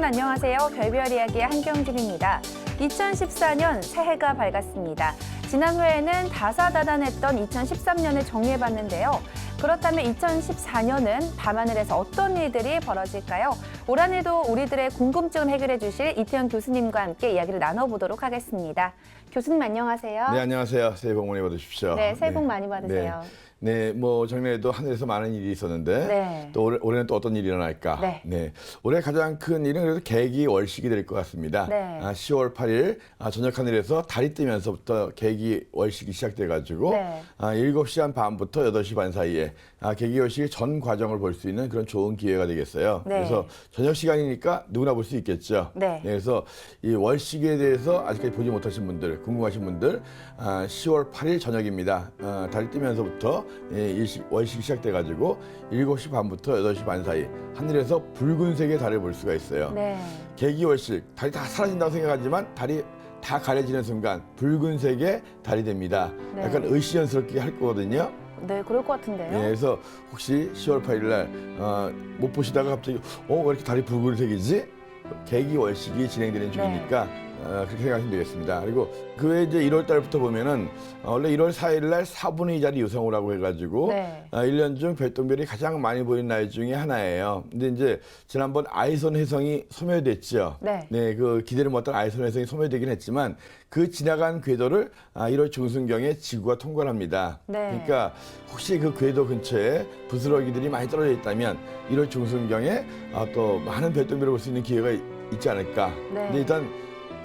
여러분 안녕하세요. 별별 이야기의 한경진입니다. 2014년 새해가 밝았습니다. 지난 회에는 다사다난했던 2013년을 정리해봤는데요. 그렇다면 2014년은 밤하늘에서 어떤 일들이 벌어질까요? 올 한 해도 우리들의 궁금증을 해결해 주실 이태현 교수님과 함께 이야기를 나눠보도록 하겠습니다. 교수님 안녕하세요. 네, 안녕하세요. 새해 복 많이 받으십시오. 네, 새해 복 많이 받으세요. 네, 네, 뭐 작년에도 하늘에서 많은 일이 있었는데 네. 또 올해, 올해는 또 어떤 일이 일어날까? 네. 올해 가장 큰 일은 그래도 계기 월식이 될 것 같습니다. 네. 아, 10월 8일 아, 저녁 하늘에서 달이 뜨면서부터 계기 월식이 시작돼가지고 네. 아, 7시 한 반부터 8시 반 사이에 아, 계기 월식의 전 과정을 볼 수 있는 그런 좋은 기회가 되겠어요. 네. 그래서 저녁 시간이니까 누구나 볼 수 있겠죠. 네. 그래서 이 월식에 대해서 아직까지 보지 못하신 분들, 궁금하신 분들, 아, 10월 8일 저녁입니다. 아, 달이 뜨면서부터 예, 일식, 월식이 시작돼가지고 7시 반부터 8시 반 사이 하늘에서 붉은색의 달을 볼 수가 있어요. 네. 계기월식, 달이 다 사라진다고 생각하지만 달이 다 가려지는 순간 붉은색의 달이 됩니다. 네. 약간 의시연스럽게 할 거거든요. 네, 그럴 것 같은데요. 예, 그래서 혹시 10월 8일 날, 어, 못 보시다가 갑자기, 어, 왜 이렇게 달이 붉은색이지? 계기월식이 진행되는 중이니까, 어, 그렇게 생각하시면 되겠습니다. 그리고 그 외에 이제 1월 달부터 보면은, 어, 원래 1월 4일 날 4분의 2자리 유성우라고 해가지고, 네. 어, 1년 중 별똥별이 가장 많이 보이는 날 중에 하나예요. 근데 이제 지난번 아이손 혜성이 소멸됐죠. 네. 그 기대를 못한 아이손 혜성이 소멸되긴 했지만 그 지나간 궤도를 아, 1월 중순경에 지구가 통과를 합니다. 네. 그러니까 혹시 그 궤도 근처에 부스러기들이 많이 떨어져 있다면 1월 중순경에 아, 또 많은 별똥별을 볼 수 있는 기회가 있- 있지 않을까. 네. 근데 일단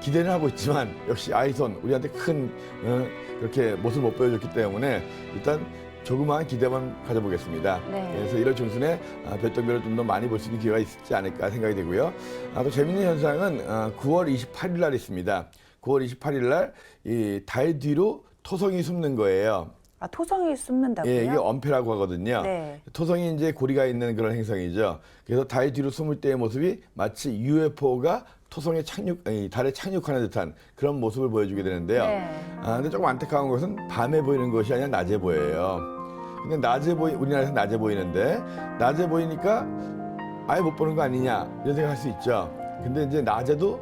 기대는 하고 있지만 역시 아이손 우리한테 큰 어, 그렇게 모습을 못 보여줬기 때문에 일단 조그마한 기대만 가져보겠습니다. 네. 그래서 1월 중순에 아, 별똥별을 좀 더 많이 볼 수 있는 기회가 있지 않을까 생각이 되고요. 아, 또 재밌는 현상은 아, 9월 28일 날 있습니다. 9월 28일 날 이 달 뒤로 토성이 숨는 거예요. 아, 토성이 숨는다고요? 예, 이게 엄폐라고 하거든요. 네. 토성이 이제 고리가 있는 그런 행성이죠. 그래서 달 뒤로 숨을 때의 모습이 마치 UFO가 토성에 착륙, 아니, 달에 착륙하는 듯한 그런 모습을 보여주게 되는데요. 네. 아, 근데 조금 안타까운 것은 밤에 보이는 것이 아니라 낮에 보여요. 근데 낮에 보이, 우리나라에서 낮에 보이는데, 낮에 보이니까 아예 못 보는 거 아니냐, 이런 생각 할수 있죠. 근데 이제 낮에도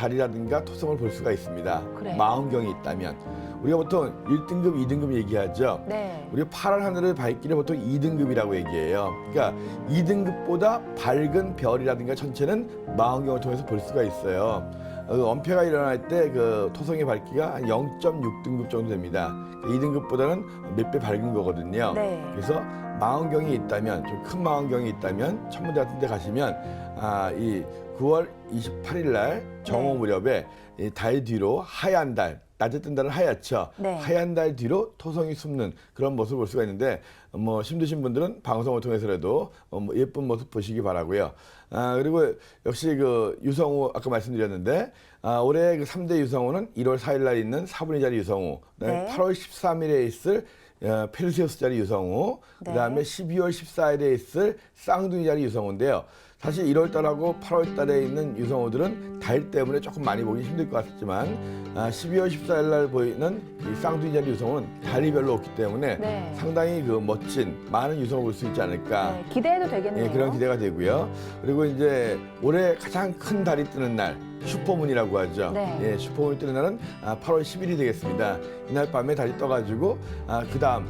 달이라든가 토성을 볼 수가 있습니다. 그래요? 망원경이 있다면. 우리가 보통 1등급, 2등급 얘기하죠. 네. 우리가 파란 하늘을 밝기를 보통 2등급이라고 얘기해요. 그러니까 2등급보다 밝은 별이라든가 천체는 망원경을 통해서 볼 수가 있어요. 어, 엄폐가 일어날 때 그 토성의 밝기가 한 0.6등급 정도 됩니다. 2등급보다는 몇 배 밝은 거거든요. 네. 그래서 망원경이 있다면 좀 큰 망원경이 있다면 천문대 같은 데 가시면 아, 이 9월 28일 날 정오 네. 무렵에 이 달 뒤로 하얀 달 낮에 뜬 달은 하얗죠. 네. 하얀 달 뒤로 토성이 숨는 그런 모습을 볼 수가 있는데 뭐 힘드신 분들은 방송을 통해서라도 어, 뭐 예쁜 모습 보시기 바라고요. 아, 그리고 역시 그 유성우 아까 말씀드렸는데 아, 올해 그 3대 유성우는 1월 4일 날 있는 4분의 자리 유성우, 네. 8월 13일에 있을 어, 페르세우스 자리 유성우, 네. 그다음에 12월 14일에 있을 쌍둥이 자리 유성우인데요. 사실 1월 달하고 8월 달에 있는 유성우들은 달 때문에 조금 많이 보기 힘들 것 같지만 아, 12월 14일 날 보이는 이 쌍둥이 자리 유성우는 달이 별로 없기 때문에 네. 상당히 그 멋진 많은 유성을 볼수 있지 않을까. 네, 기대해도 되겠네요. 예, 그런 기대가 되고요. 그리고 이제 올해 가장 큰 달이 뜨는 날 슈퍼문이라고 하죠. 네. 예, 슈퍼문이 뜨는 날은 아, 8월 10일이 되겠습니다. 이날 밤에 달이 떠가지고 아, 그 다음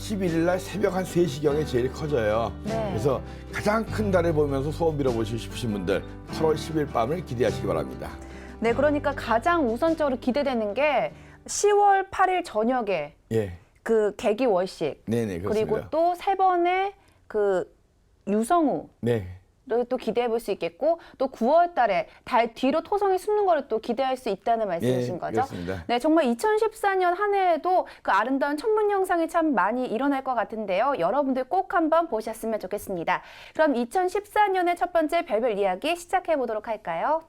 11일 날 새벽 한 3시경에 제일 커져요. 네. 그래서 가장 큰 달을 보면서 소원 빌어보시고 싶으신 분들 8월 10일 밤을 기대하시기 바랍니다. 네, 그러니까 가장 우선적으로 기대되는 게 10월 8일 저녁에 예, 그 계기 월식 네네 그렇습니다. 그리고 또 세 번의 그 유성우 네. 를또 기대해 볼 수 있겠고 또 9월 달에 달 뒤로 토성이 숨는 거를 또 기대할 수 있다는 말씀이신 예, 거죠? 그렇습니다. 네, 정말 2014년 한 해에도 그 아름다운 천문 영상이 참 많이 일어날 것 같은데요. 여러분들 꼭 한번 보셨으면 좋겠습니다. 그럼 2014년의 첫 번째 별별 이야기 시작해 보도록 할까요?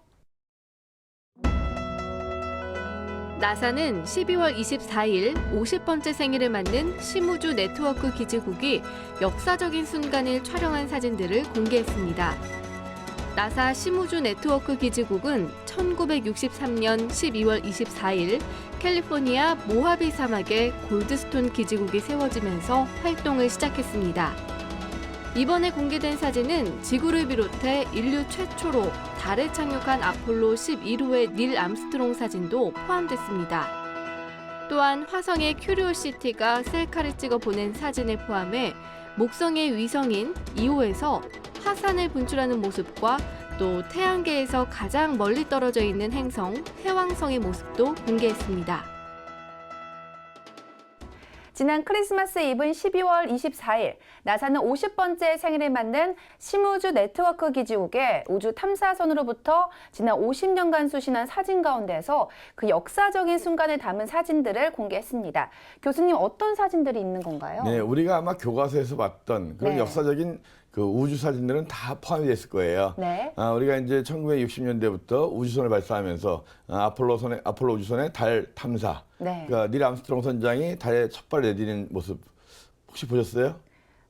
나사는 12월 24일 50번째 생일을 맞는 심우주 네트워크 기지국이 역사적인 순간을 촬영한 사진들을 공개했습니다. 나사 심우주 네트워크 기지국은 1963년 12월 24일 캘리포니아 모하비 사막에 골드스톤 기지국이 세워지면서 활동을 시작했습니다. 이번에 공개된 사진은 지구를 비롯해 인류 최초로 달에 착륙한 아폴로 11호의 닐 암스트롱 사진도 포함됐습니다. 또한 화성의 큐리오시티가 셀카를 찍어 보낸 사진을 포함해 목성의 위성인 2호에서 화산을 분출하는 모습과 또 태양계에서 가장 멀리 떨어져 있는 행성 해왕성의 모습도 공개했습니다. 지난 크리스마스 이브인 12월 24일 나사는 50번째 생일을 맞는 심우주 네트워크 기지국의 우주 탐사선으로부터 지난 50년간 수신한 사진 가운데서 그 역사적인 순간을 담은 사진들을 공개했습니다. 교수님 어떤 사진들이 있는 건가요? 네, 우리가 아마 교과서에서 봤던 그런 네. 역사적인 그 우주 사진들은 다 포함이 됐을 거예요. 네. 아, 우리가 이제 1960년대부터 우주선을 발사하면서 아, 아폴로선의 아폴로 우주선의 달 탐사, 네. 그러니까 닐 암스트롱 선장이 달에 첫 발을 내디는 모습 혹시 보셨어요?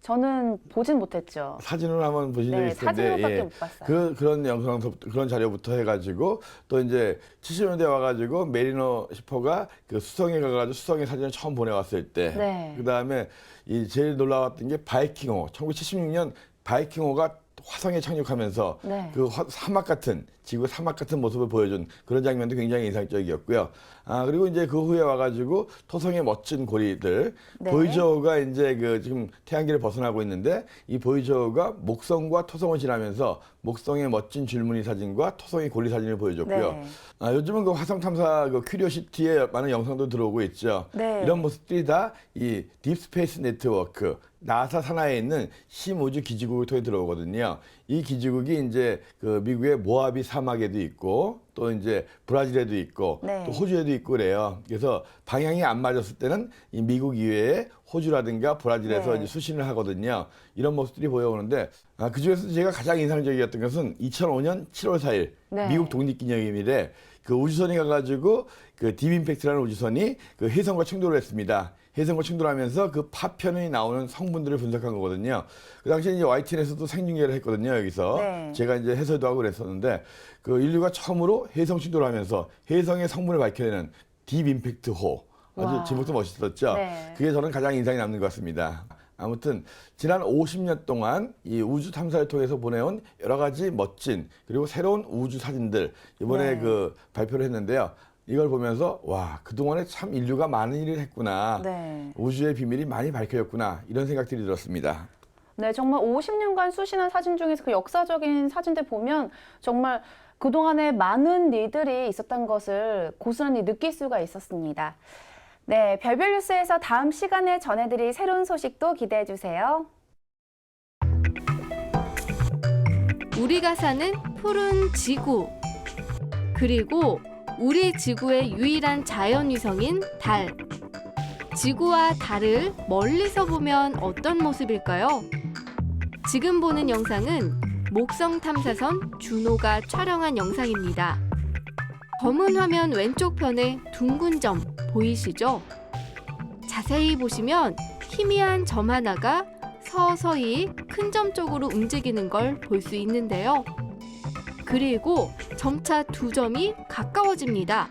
저는 보진 못했죠. 사진으로 한번 보신 적이 네, 있을 텐데 사진으로밖에 못 봤어요. 그 그런 영상서 그런 자료부터 해가지고 또 이제 70년대 와가지고 메리너 시퍼가 그 수성에 가가지고 수성의 사진을 처음 보내왔을 때, 네. 그 다음에 이 제일 놀라웠던 게 바이킹호, 1976년 바이킹호가 화성에 착륙하면서 네. 그 화- 사막 같은 지구 사막 같은 모습을 보여준 그런 장면도 굉장히 인상적이었고요. 아 그리고 이제 그 후에 와가지고 토성의 멋진 고리들 네. 보이저우가 이제 그 지금 태양계를 벗어나고 있는데 이 보이저우가 목성과 토성을 지나면서 목성의 멋진 줄무늬 사진과 토성의 고리 사진을 보여줬고요. 네. 아, 요즘은 그 화성 탐사 그 큐리오시티에 많은 영상도 들어오고 있죠. 네. 이런 모습들이 다 이 딥스페이스 네트워크 나사 산하에 있는 심우주 기지국을 통해 들어오거든요. 이 기지국이 이제 그 미국의 모하비 사막에도 있고 또 이제 브라질에도 있고 네. 또 호주에도 있고 그래요. 그래서 방향이 안 맞았을 때는 이 미국 이외에 호주라든가 브라질에서 네. 이제 수신을 하거든요. 이런 모습들이 보여오는데 아, 그 중에서 제가 가장 인상적이었던 것은 2005년 7월 4일 네. 미국 독립기념일에 그 우주선이 가가지고 그 딥임팩트라는 우주선이 그 혜성과 충돌을 했습니다. 혜성과 충돌하면서 그 파편이 나오는 성분들을 분석한 거거든요. 그 당시에 이제 YTN에서도 생중계를 했거든요, 여기서. 네. 제가 이제 해설도 하고 그랬었는데 그 인류가 처음으로 혜성 충돌을 하면서 혜성의 성분을 밝혀내는 딥 임팩트 호. 아주 와. 제목도 멋있었죠. 네. 그게 저는 가장 인상이 남는 것 같습니다. 아무튼 지난 50년 동안 이 우주 탐사를 통해서 보내온 여러 가지 멋진 그리고 새로운 우주 사진들 이번에 네. 그 발표를 했는데요. 이걸 보면서 와 그동안에 참 인류가 많은 일을 했구나. 네. 우주의 비밀이 많이 밝혀졌구나 이런 생각들이 들었습니다. 네, 정말 50년간 수신한 사진 중에서 그 역사적인 사진들 보면 정말 그동안에 많은 일들이 있었던 것을 고스란히 느낄 수가 있었습니다. 네, 별별 뉴스에서 다음 시간에 전해드릴 새로운 소식도 기대해 주세요. 우리가 사는 푸른 지구. 그리고 우리 지구의 유일한 자연위성인 달. 지구와 달을 멀리서 보면 어떤 모습일까요? 지금 보는 영상은 목성 탐사선 준호가 촬영한 영상입니다. 검은 화면 왼쪽 편에 둥근 점 보이시죠? 자세히 보시면 희미한 점 하나가 서서히 큰 점 쪽으로 움직이는 걸 볼 수 있는데요. 그리고 점차 두 점이 가까워집니다.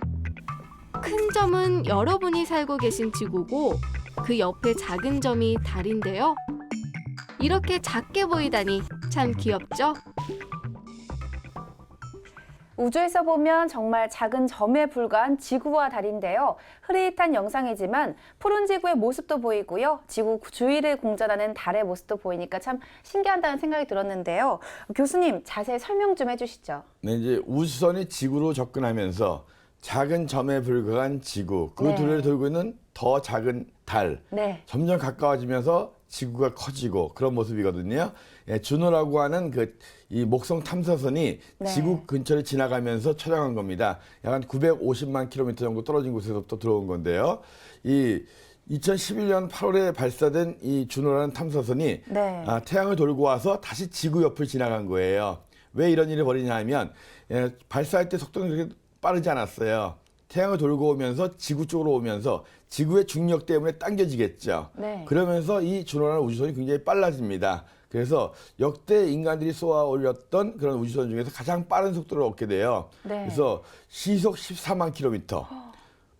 큰 점은 여러분이 살고 계신 지구고 그 옆에 작은 점이 달인데요. 이렇게 작게 보이다니 참 귀엽죠? 우주에서 보면 정말 작은 점에 불과한 지구와 달인데요. 흐릿한 영상이지만 푸른 지구의 모습도 보이고요. 지구 주위를 공전하는 달의 모습도 보이니까 참 신기하다는 생각이 들었는데요. 교수님, 자세히 설명 좀 해주시죠. 네, 이제 우주선이 지구로 접근하면서 작은 점에 불과한 지구 그 네. 둘을 돌고 있는 더 작은 달 네. 점점 가까워지면서 지구가 커지고 그런 모습이거든요. 예, 준호라고 하는 그 이 목성 탐사선이 네. 지구 근처를 지나가면서 촬영한 겁니다. 약 한 950만 킬로미터 정도 떨어진 곳에서부터 들어온 건데요. 이 2011년 8월에 발사된 이 준호라는 탐사선이 네. 아, 태양을 돌고 와서 다시 지구 옆을 지나간 거예요. 왜 이런 일이 벌이냐 하면 예, 발사할 때 속도는 그렇게 빠르지 않았어요. 태양을 돌고 오면서 지구 쪽으로 오면서 지구의 중력 때문에 당겨지겠죠. 네. 그러면서 이 준호라는 우주선이 굉장히 빨라집니다. 그래서 역대 인간들이 쏘아 올렸던 그런 우주선 중에서 가장 빠른 속도를 얻게 돼요. 네. 그래서 시속 14만 킬로미터.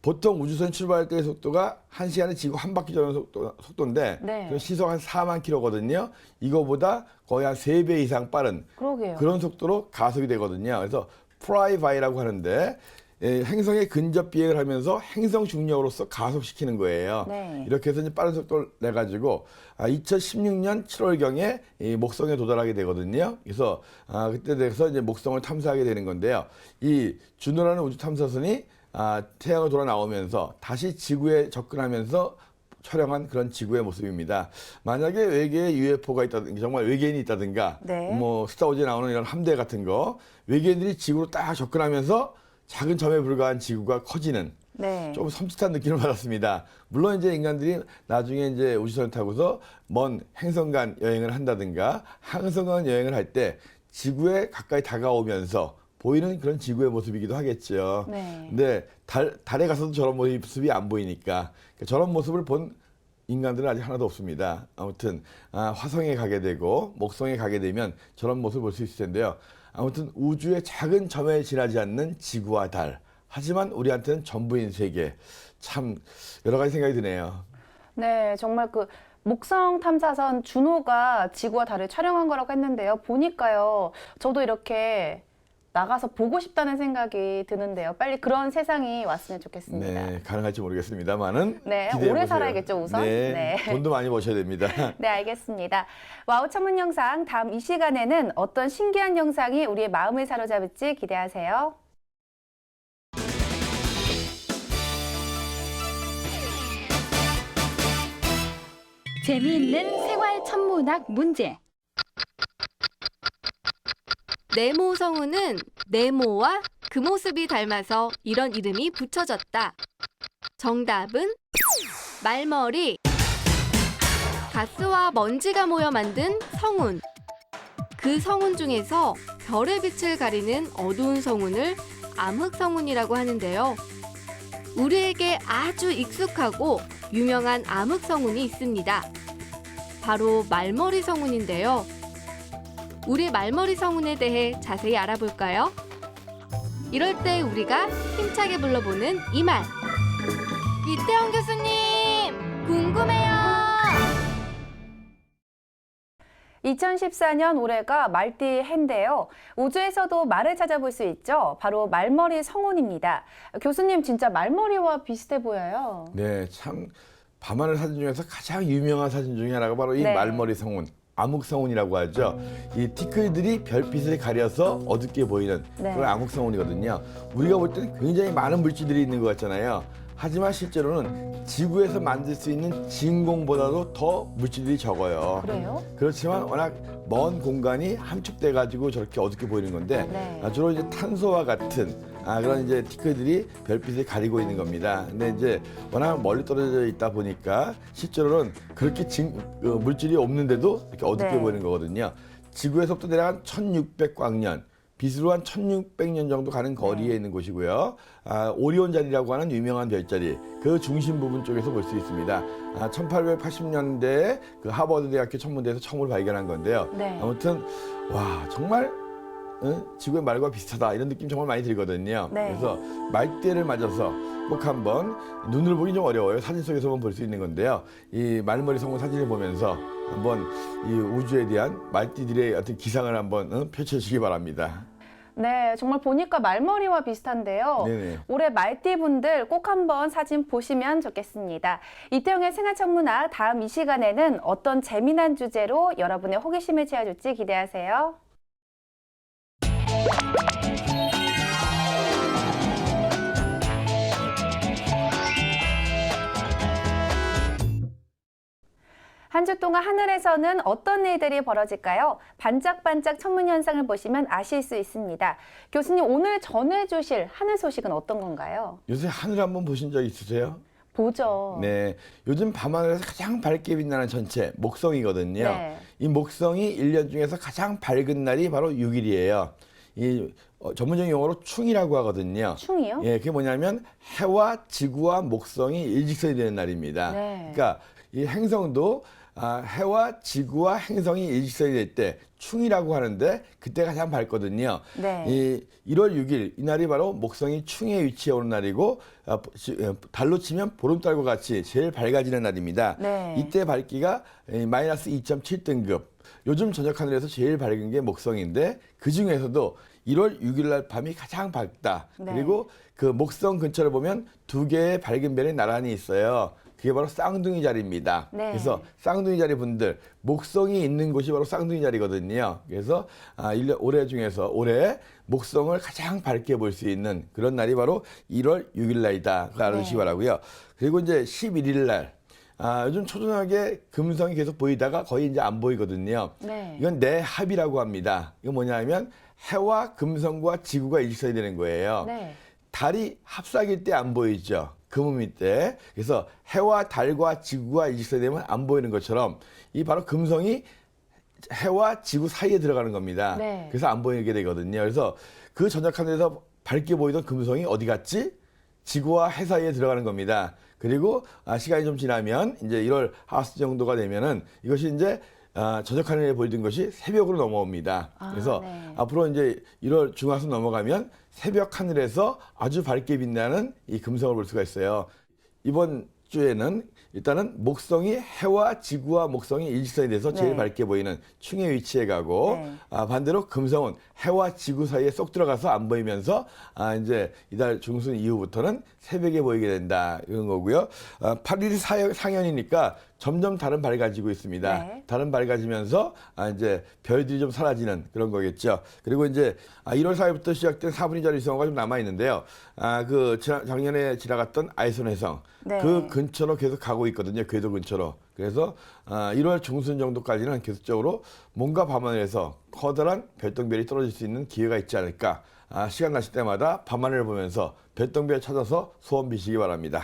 보통 우주선 출발할 때의 속도가 한시간에 지구 한 바퀴 도는 속도, 속도인데 네. 그 시속 한 4만 킬로거든요. 이거보다 거의 한 세 배 이상 빠른 그러게요. 그런 속도로 가속이 되거든요. 그래서 프라이바이라고 하는데 예, 행성에 근접 비행을 하면서 행성 중력으로서 가속시키는 거예요. 네. 이렇게 해서 이제 빠른 속도를 내 가지고 아, 2016년 7월경에 이 목성에 도달하게 되거든요. 그래서 아, 그때 돼서 이제 목성을 탐사하게 되는 건데요. 이 주노라는 우주 탐사선이 아, 태양을 돌아 나오면서 다시 지구에 접근하면서 촬영한 그런 지구의 모습입니다. 만약에 외계에 UFO가 있다든가 정말 외계인이 있다든가 네. 뭐 스타워즈에 나오는 이런 함대 같은 거 외계인들이 지구로 딱 접근하면서 작은 점에 불과한 지구가 커지는 네. 좀 섬찟한 느낌을 받았습니다. 물론 이제 인간들이 나중에 이제 우주선을 타고서 먼 행성 간 여행을 한다든가 항성 간 여행을 할 때 지구에 가까이 다가오면서 보이는 그런 지구의 모습이기도 하겠죠. 네. 근데 달, 달에 가서도 저런 모습이 안 보이니까 저런 모습을 본 인간들은 아직 하나도 없습니다. 아무튼 아, 화성에 가게 되고 목성에 가게 되면 저런 모습을 볼 수 있을 텐데요. 아무튼 우주의 작은 점에 지나지 않는 지구와 달. 하지만 우리한테는 전부인 세계. 참 여러 가지 생각이 드네요. 네, 정말 그 목성 탐사선 준호가 지구와 달을 촬영한 거라고 했는데요. 보니까요, 저도 이렇게 나가서 보고 싶다는 생각이 드는데요. 빨리 그런 세상이 왔으면 좋겠습니다. 네, 가능할지 모르겠습니다만은 네, 기대해 오래 보세요. 살아야겠죠, 우선. 네, 네. 돈도 많이 버셔야 됩니다. 네, 알겠습니다. 와우 천문 영상 다음 이 시간에는 어떤 신기한 영상이 우리의 마음을 사로잡을지 기대하세요. 재미있는 생활 천문학 문제. 네모 성우는 네모와 그 모습이 닮아서 이런 이름이 붙여졌다. 정답은 말머리. 가스와 먼지가 모여 만든 성운. 그 성운 중에서 별의 빛을 가리는 어두운 성운을 암흑성운이라고 하는데요. 우리에게 아주 익숙하고 유명한 암흑성운이 있습니다. 바로 말머리 성운인데요. 우리 말머리 성운에 대해 자세히 알아볼까요? 이럴 때 우리가 힘차게 불러보는 이 말. 이태원 교수님, 궁금해요. 2014년 올해가 말띠 해인데요. 우주에서도 말을 찾아볼 수 있죠. 바로 말머리 성운입니다. 교수님 진짜 말머리와 비슷해 보여요. 네, 참 밤하늘 사진 중에서 가장 유명한 사진 중에 하나가 바로 이 네. 말머리 성운, 암흑성운이라고 하죠. 이 티끌들이 별빛을 가려서 어둡게 보이는 네. 그런 암흑성운이거든요. 우리가 볼 때는 굉장히 많은 물질들이 있는 것 같잖아요. 하지만 실제로는 지구에서 만들 수 있는 진공보다도 더 물질들이 적어요. 그래요? 그렇지만 워낙 먼 공간이 함축돼 가지고 저렇게 어둡게 보이는 건데 네. 아, 주로 이제 탄소와 같은 아, 그런 이제 티끌들이 별빛을 가리고 있는 겁니다. 근데 이제 워낙 멀리 떨어져 있다 보니까 실제로는 그렇게 진, 그 물질이 없는데도 이렇게 어둡게 네. 보이는 거거든요. 지구에서부터 대략 한 1600광년, 빛으로 한 1600년 정도 가는 거리에 네. 있는 곳이고요. 아, 오리온 자리라고 하는 유명한 별자리, 그 중심 부분 쪽에서 볼 수 있습니다. 아, 1880년대에 그 하버드 대학교 천문대에서 처음으로 발견한 건데요. 네. 아무튼 와 정말 응? 지구의 말과 비슷하다 이런 느낌 정말 많이 들거든요. 네. 그래서 말대를 맞아서 꼭 한번 눈을 보기 좀 어려워요. 사진 속에서만 볼 수 있는 건데요. 이 말머리 성공 사진을 보면서 한번 이 우주에 대한 말띠들의 어떤 기상을 한번 응? 펼쳐주시기 바랍니다. 네, 정말 보니까 말머리와 비슷한데요. 네네. 올해 말띠 분들 꼭 한번 사진 보시면 좋겠습니다. 이태용의 생활천문학 다음 이 시간에는 어떤 재미난 주제로 여러분의 호기심을 채워줄지 기대하세요. 한주 동안 하늘에서는 어떤 일들이 벌어질까요? 반짝반짝 천문 현상을 보시면 아실 수 있습니다. 교수님 오늘 전해 주실 하늘 소식은 어떤 건가요? 요새 하늘 한번 보신 적 있으세요? 보죠. 네. 요즘 밤하늘에서 가장 밝게 빛나는 전체 목성이거든요. 네. 이 목성이 일년 중에서 가장 밝은 날이 바로 6일이에요. 이 어, 전문적인 용어로 충이라고 하거든요. 충이요? 예, 그게 뭐냐면 해와 지구와 목성이 일직선이 되는 날입니다. 네. 그러니까 이 행성도 아, 해와 지구와 행성이 일직선이 될 때 충이라고 하는데 그때 가장 밝거든요. 네. 이 1월 6일 이날이 바로 목성이 충에 위치해 오는 날이고 아, 지- 어, 달로 치면 보름달과 같이 제일 밝아지는 날입니다. 네. 이때 밝기가 에, 마이너스 2.7등급. 요즘 저녁 하늘에서 제일 밝은 게 목성인데 그 중에서도 1월 6일 날 밤이 가장 밝다. 네. 그리고 그 목성 근처를 보면 두 개의 밝은 별이 나란히 있어요. 그게 바로 쌍둥이 자리입니다. 네. 그래서 쌍둥이 자리 분들 목성이 있는 곳이 바로 쌍둥이 자리거든요. 그래서 아, 1년 올해 중에서 올해 목성을 가장 밝게 볼 수 있는 그런 날이 바로 1월 6일 날이다. 그거 알아두시기 네. 바라고요. 그리고 이제 11일 날 아, 요즘 초저녁에 금성이 계속 보이다가 거의 이제 안 보이거든요. 네. 이건 내합이라고 합니다. 이건 뭐냐면 해와 금성과 지구가 일직선이 되는 거예요. 네. 달이 합삭일 때 안 보이죠. 금음일 때. 그래서 해와 달과 지구가 일직선이 되면 안 보이는 것처럼 이 바로 금성이 해와 지구 사이에 들어가는 겁니다. 네. 그래서 안 보이게 되거든요. 그래서 그 저녁 하늘에서 밝게 보이던 금성이 어디 갔지? 지구와 해 사이에 들어가는 겁니다. 그리고 아, 시간이 좀 지나면 이제 1월 하스 정도가 되면은 이것이 이제 아, 저녁 하늘에 보이던 것이 새벽으로 넘어옵니다. 아, 그래서 네. 앞으로 이제 1월 중하순 넘어가면 새벽 하늘에서 아주 밝게 빛나는 이 금성을 볼 수가 있어요. 이번 주에는 일단은 목성이 해와 지구와 목성이 일직선이 돼서 제일 네. 밝게 보이는 충에 위치해 가고 네. 아, 반대로 금성은 해와 지구 사이에 쏙 들어가서 안 보이면서 아, 이제 이달 중순 이후부터는 새벽에 보이게 된다 이런 거고요. 아, 8일이 사, 상현이니까 점점 달은 밝아지고 있습니다. 네. 달은 밝아지면서 아, 이제 별들이 좀 사라지는 그런 거겠죠. 그리고 이제 아, 1월 4일부터 시작된 4분의 1자 위성호가 좀 남아 있는데요. 아, 그 지난- 작년에 지나갔던 아이손 해성 네. 그 근처로 계속 가고 있거든요. 궤도 근처로. 그래서 아, 1월 중순 정도까지는 계속적으로 뭔가 밤하늘에서 커다란 별똥별이 떨어질 수 있는 기회가 있지 않을까. 아, 시간 나실 때마다 밤하늘을 보면서 별똥별 찾아서 소원 비시기 바랍니다.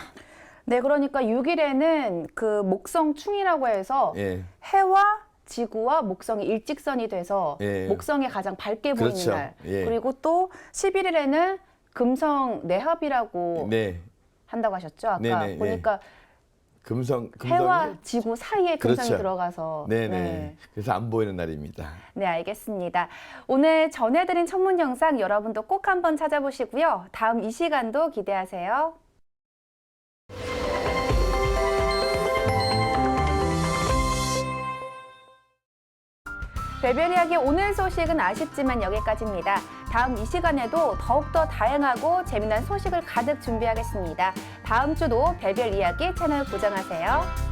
네, 그러니까 6일에는 그 목성충이라고 해서 예. 해와 지구와 목성이 일직선이 돼서 예. 목성이 가장 밝게 보이는 그렇죠. 날. 예. 그리고 또 11일에는 금성 내합이라고 네. 한다고 하셨죠? 아까 네네, 예. 보니까 금성 금성이 해와 지구 사이에 금성이 그렇죠. 들어가서 네네. 네. 그래서 안 보이는 날입니다. 네, 알겠습니다. 오늘 전해드린 천문 영상 여러분도 꼭 한번 찾아보시고요. 다음 이 시간도 기대하세요. 별별 이야기 오늘 소식은 아쉽지만 여기까지입니다. 다음 이 시간에도 더욱더 다양하고 재미난 소식을 가득 준비하겠습니다. 다음 주도 별별 이야기 채널 고정하세요.